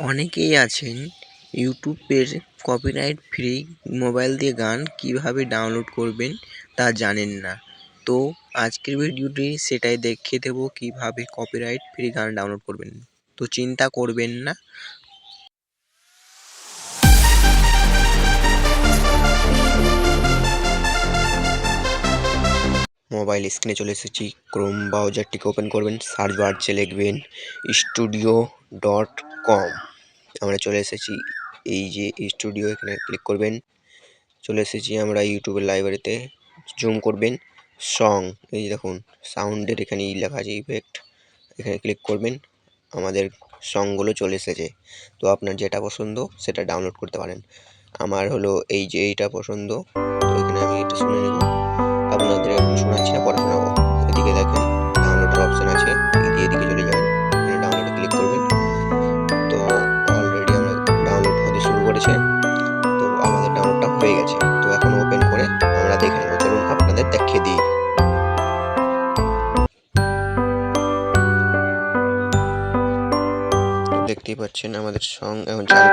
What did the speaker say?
অনেকেই আছেন ইউটিউবের কপিরাইট ফ্রি মোবাইল দিয়ে গান কীভাবে ডাউনলোড করবেন তা জানেন না। তো আজকের ভিডিওটি সেটাই দেখিয়ে দেবো কীভাবে কপিরাইট ফ্রি গান ডাউনলোড করবেন। তো চিন্তা করবেন না। মোবাইল স্ক্রিনে চলে এসেছি। ক্রোম ব্রাউজারটিকে ওপেন করবেন। সার্চ বারছে লিখবেন স্টুডিও ডট কম আমরা চলে এসেছি এই যে স্টুডিও এখানে ক্লিক করবেন। চলে এসেছি আমরা ইউটিউবের লাইব্রেরিতে জুম করবেন। সং এই দেখুন সাউন্ডের এখানে লেখা আছে ইফেক্ট এখানে ক্লিক করবেন। আমাদের সংগুলো চলে এসেছে। তো আপনার যেটা পছন্দ, সেটা ডাউনলোড করতে পারেন। আমার হলো এই যে এইটা পছন্দ। তো এখানে আমি এটা শুনে নেব। আপনাদের করেছে। তো আমাদের ডাউনলোডটা হয়ে গেছে। তো এখন ওপেন করে আমরা দেখে নেব। চলুন আপনাদের দেখিয়ে দিই। দেখতেই পাচ্ছেন আমাদের সং এখন চালু।